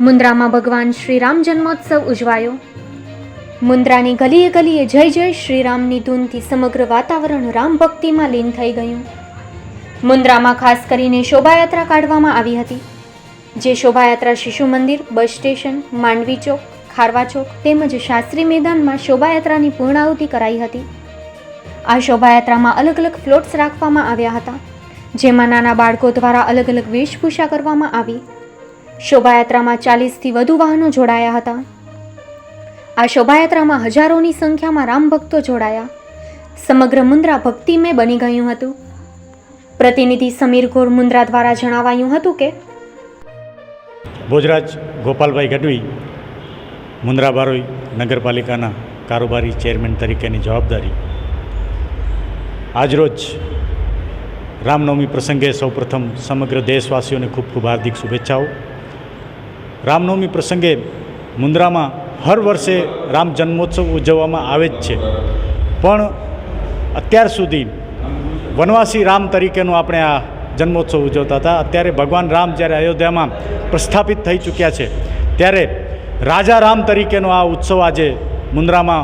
મુન્દ્રામાં ભગવાન શ્રી રામ જન્મોત્સવ ઉજવાયો. મુન્દ્રાની ગલીએ ગલીએ જય જય શ્રીરામની ધૂનથી સમગ્ર વાતાવરણ રામ ભક્તિમાં લીન થઈ ગયું. મુન્દ્રામાં ખાસ કરીને શોભાયાત્રા કાઢવામાં આવી હતી. જે શોભાયાત્રા શિશુ મંદિર, બસ સ્ટેશન, માંડવી ચોક, ખારવા ચોક તેમજ શાસ્ત્રી મેદાનમાં શોભાયાત્રાની પૂર્ણાહુતિ કરાઈ હતી. આ શોભાયાત્રામાં અલગ અલગ ફ્લોટ્સ રાખવામાં આવ્યા હતા, જેમાં નાના બાળકો દ્વારા અલગ અલગ વેશભૂષા કરવામાં આવી. શોભાયાત્રામાં ચાલીસથી વધુ વાહનો જોડાયા હતા. આ શોભાયાત્રામાં હજારોની સંખ્યામાં રામ ભક્તો જોડાયા. સમગ્ર મુન્દ્રા ભક્તિમય બની ગયું હતું. પ્રતિનિધિ સમીર ગોર મુન્દ્રા દ્વારા જણાવાયું હતું કે, ભોજરાજ ગોપાલભાઈ ગઢવી, મુન્દ્રા બારોઈ નગરપાલિકાના કારોબારી ચેરમેન તરીકેની જવાબદારી. આજરોજ રામનવમી પ્રસંગે સૌપ્રથમ સમગ્ર દેશવાસીઓને ખૂબ ખૂબ હાર્દિક શુભેચ્છાઓ. રામનવમી પ્રસંગે મુન્દ્રામાં હર વર્ષે રામ જન્મોત્સવ ઉજવવામાં આવે જ છે. પણ અત્યાર સુધી વનવાસી રામ તરીકેનો આપણે આ જન્મોત્સવ ઉજવતા હતા. અત્યારે ભગવાન રામ જ્યારે અયોધ્યામાં પ્રસ્થાપિત થઈ ચૂક્યા છે, ત્યારે રાજા રામ તરીકેનો આ ઉત્સવ આજે મુન્દ્રામાં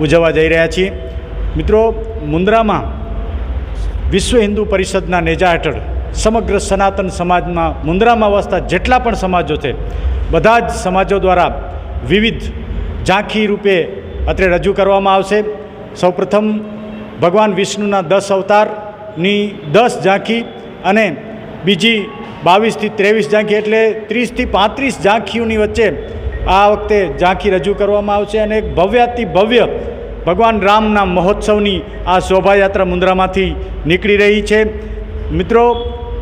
ઉજવવા જઈ રહ્યા છીએ. મિત્રો, મુન્દ્રામાં વિશ્વ હિન્દુ પરિષદના નેજા હેઠળ સમગ્ર સનાતન સમાજમાં મુન્દ્રામાં વસતા જેટલા પણ સમાજો છે, બધા જ સમાજો દ્વારા વિવિધ ઝાંખી રૂપે અત્રે રજૂ કરવામાં આવશે. સૌપ્રથમ ભગવાન વિષ્ણુના દસ અવતારની દસ ઝાંખી અને બીજી બાવીસથી ત્રેવીસ ઝાંખી એટલે ત્રીસથી પાંત્રીસ ઝાંખીઓની વચ્ચે આ વખતે ઝાંખી રજૂ કરવામાં આવશે અને એક ભવ્યાતિ ભવ્ય ભગવાન રામના મહોત્સવની આ શોભાયાત્રા મુન્દ્રામાંથી નીકળી રહી છે. મિત્રો,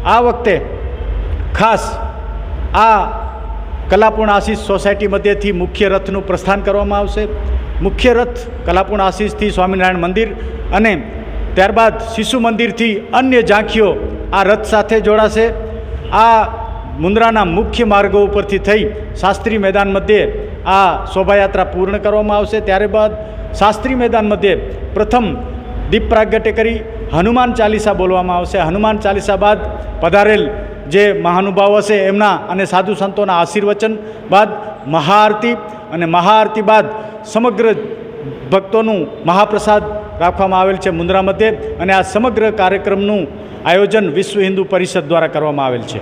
આ વખતે ખાસ આ કલાપૂર્ણ આશીષ સોસાયટી મધ્યથી મુખ્ય રથનું પ્રસ્થાન કરવામાં આવશે. મુખ્ય રથ કલાપૂર્ણ આશીષથી સ્વામિનારાયણ મંદિર અને ત્યારબાદ શિશુ મંદિરથી અન્ય ઝાંખીઓ આ રથ સાથે જોડાશે. આ મુન્દ્રાના મુખ્ય માર્ગો ઉપરથી થઈ શાસ્ત્રી મેદાન મધ્યે આ શોભાયાત્રા પૂર્ણ કરવામાં આવશે. ત્યારબાદ શાસ્ત્રી મેદાન મધ્યે પ્રથમ દીપ પ્રાગટ્ય કરી હનુમાન ચાલીસા બોલવામાં આવશે. હનુમાન ચાલીસા બાદ પધારેલ જે મહાનુભાવ હશે એમના અને સાધુ સંતોના આશીર્વચન બાદ મહાઆરતી અને મહાઆરતી બાદ સમગ્ર ભક્તોનું મહાપ્રસાદ રાખવામાં આવેલ છે મુન્દ્રા મધ્યે અને આ સમગ્ર કાર્યક્રમનું આયોજન વિશ્વ હિન્દુ પરિષદ દ્વારા કરવામાં આવેલ છે.